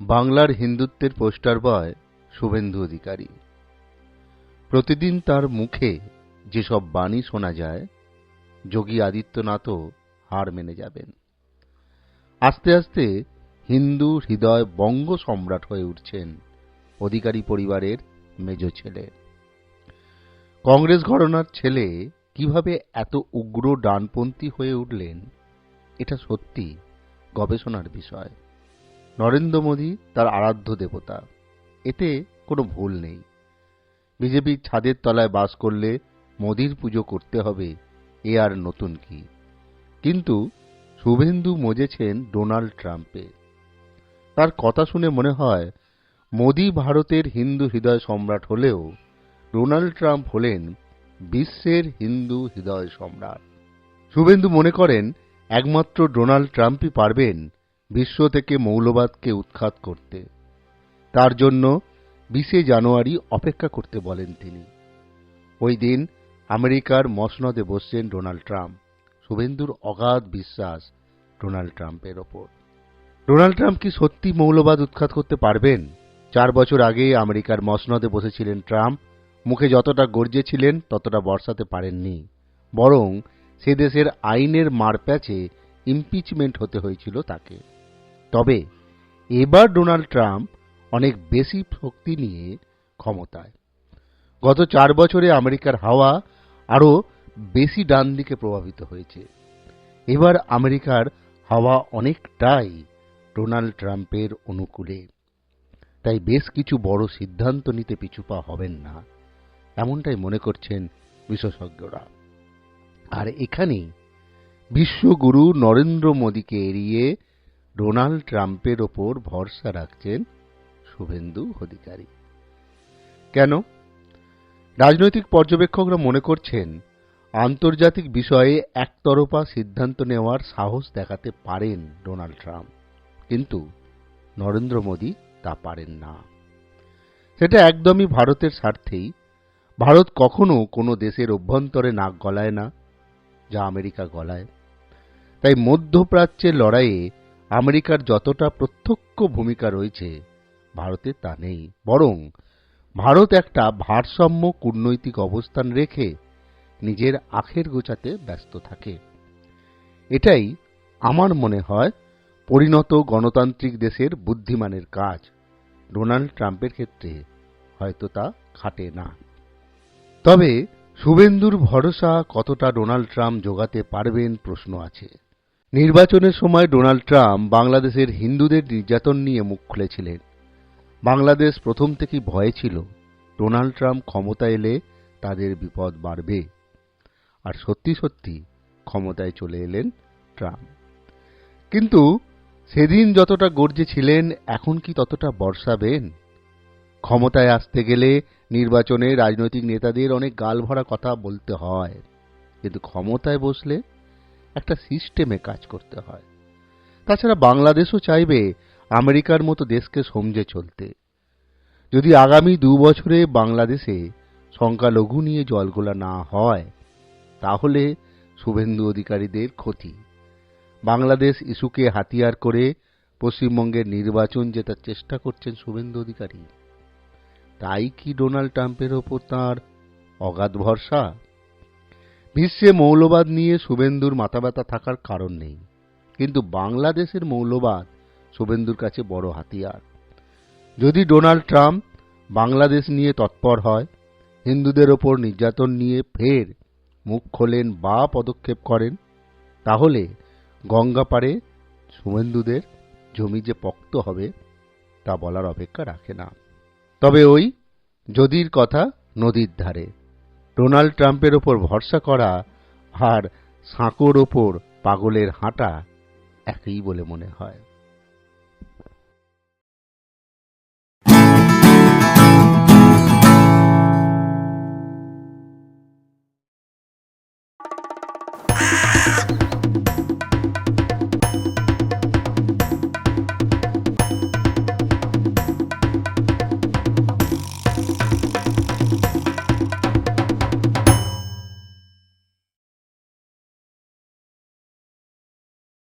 বাংলার হিন্দুত্বের পোস্টার বয় শুভেন্দু অধিকারী। প্রতিদিন তার মুখে যেসব বাণী শোনা যায়, যোগী আদিত্যনাথও হার মেনে যাবেন। আস্তে আস্তে হিন্দু হৃদয় বঙ্গ সম্রাট হয়ে উঠছেন অধিকারী পরিবারের মেজ ছেলে। কংগ্রেস ঘরানার ছেলে কীভাবে এত উগ্র ডানপন্থী হয়ে উঠলেন, এটা সত্যি গবেষণার বিষয়। নরেন্দ্র মোদী তার আরাধ্য দেবতা। এতে কোনো ভুল নেই। বিজেপির ছাদের তলায় বাস করলে মোদির পুজো করতে হবে, এ আর নতুন কি। কিন্তু শুভেন্দু মজেছেন ডোনাল্ড ট্রাম্পে। তার কথা শুনে মনে হয়, মোদি ভারতের হিন্দু হৃদয় সম্রাট হলেও ডোনাল্ড ট্রাম্প হলেন বিশ্বের হিন্দু হৃদয় সম্রাট। শুভেন্দু মনে করেন, একমাত্র ডোনাল্ড ট্রাম্পই পারবেন বিশ্ব থেকে মৌলবাদকে উৎখাত করতে। তার জন্য বিশে জানুয়ারি অপেক্ষা করতে বলেন তিনি। ওই দিন আমেরিকার মসনদে বসছেন ডোনাল্ড ট্রাম্প। শুভেন্দুর অগাধ বিশ্বাস ডোনাল্ড ট্রাম্পের ওপর। ডোনাল্ড ট্রাম্প কি সত্যি মৌলবাদ উৎখাত করতে পারবেন? চার বছর আগে আমেরিকার মসনদে বসেছিলেন ট্রাম্প। মুখে যতটা গর্জেছিলেন ততটা বর্ষাতে পারেননি। বরং সে দেশের আইনের মারপ্যাচে ইমপিচমেন্ট হতে হয়েছিল তাকে। তবে এবার ডোনাল্ড ট্রাম্প অনেক বেশি শক্তি নিয়ে ক্ষমতায়। গত চার বছরে আমেরিকার হাওয়া আরও বেশি ডান দিকে প্রভাবিত হয়েছে। এবার আমেরিকার হাওয়া অনেকটাই ডোনাল্ড ট্রাম্পের অনুকূলে। তাই বেশ কিছু বড় সিদ্ধান্ত নিতে পিছুপা হবেন না, এমনটাই মনে করছেন বিশেষজ্ঞরা। আর এখানেই বিশ্বগুরু নরেন্দ্র মোদীকে এড়িয়ে ডোনাল্ড ট্রাম্পের ওপর ভরসা রাখছেন শুভেন্দু অধিকারী। কেন? রাজনৈতিক পর্যবেক্ষকরা মনে করছেন, আন্তর্জাতিক বিষয়ে একতরফা সিদ্ধান্ত নেওয়ার সাহস দেখাতে পারেন ডোনাল্ড ট্রাম্প। কিন্তু নরেন্দ্র মোদী তা পারেন না। সেটা একদমই ভারতের স্বার্থেই। ভারত কখনো কোনো দেশের অভ্যন্তরে নাক গলায় না, যা আমেরিকা গলায়। তাই মধ্যপ্রাচ্যের লড়াইয়ে আমেরিকার যতটা প্রত্যক্ষ ভূমিকা রয়েছে, ভারতে তা নেই। বরং ভারত একটা ভারসাম্য কূটনৈতিক অবস্থান রেখে নিজের আখের গোছাতে ব্যস্ত থাকে। এটাই আমার মনে হয় পরিণত গণতান্ত্রিক দেশের বুদ্ধিমানের কাজ। ডোনাল্ড ট্রাম্পের ক্ষেত্রে হয়তো তা খাটে না। তবে শুভেন্দুর ভরসা কতটা ডোনাল্ড ট্রাম্প যোগাতে পারবেন প্রশ্ন আছে। নির্বাচনের সময় ডোনাল্ড ট্রাম্প বাংলাদেশের হিন্দুদের নির্যাতন নিয়ে মুখ খুলেছিলেন। বাংলাদেশ প্রথম থেকেই ভয়ে ছিল, ডোনাল্ড ট্রাম্প ক্ষমতা এলে তাদের বিপদ বাড়বে। আর সত্যি সত্যি ক্ষমতায় চলে এলেন ট্রাম্প। কিন্তু সেদিন যতটা গর্জে ছিলেন, এখন কি ততটা বর্ষাবেন? ক্ষমতায় আসতে গেলে নির্বাচনে রাজনৈতিক নেতাদের অনেক গালভরা কথা বলতে হয়। কিন্তু ক্ষমতায় বসলে একটা সিস্টেমে কাজ করতে হয়। তাছাড়া বাংলাদেশও চাইবে আমেরিকার মতো দেশকে সমঝে চলতে। যদি আগামী দু বছরে বাংলাদেশে সংখ্যালঘু নিয়ে জলগোলা না হয়, তাহলে শুভেন্দু অধিকারীদের ক্ষতি। বাংলাদেশ ইস্যুকে হাতিয়ার করে পশ্চিমবঙ্গের নির্বাচন জেতার চেষ্টা করছেন শুভেন্দু অধিকারী। তাই কি ডোনাল্ড ট্রাম্পের ওপর তাঁর অগাধ ভরসা? বিশ্বে মৌলবাদ নিয়ে শুভেন্দুর মাথা ব্যথা থাকার কারণ নেই। কিন্তু বাংলাদেশের মৌলবাদ শুভেন্দুর কাছে বড় হাতিয়ার। যদি ডোনাল্ড ট্রাম্প বাংলাদেশ নিয়ে তৎপর হয়, হিন্দুদের ওপর নির্যাতন নিয়ে ফের মুখ খোলেন বা পদক্ষেপ করেন, তাহলে গঙ্গা পারে শুভেন্দুদের জমি যে পক্ত হবে, তা বলার অপেক্ষা রাখে না। তবে ওই যদির কথা নদীর ধারে। ডোনাল্ড ট্রাম্পের ওপর ভরসা করা আর সাঁকোর ওপর পাগলের হাঁটা একই বলে মনে হয়।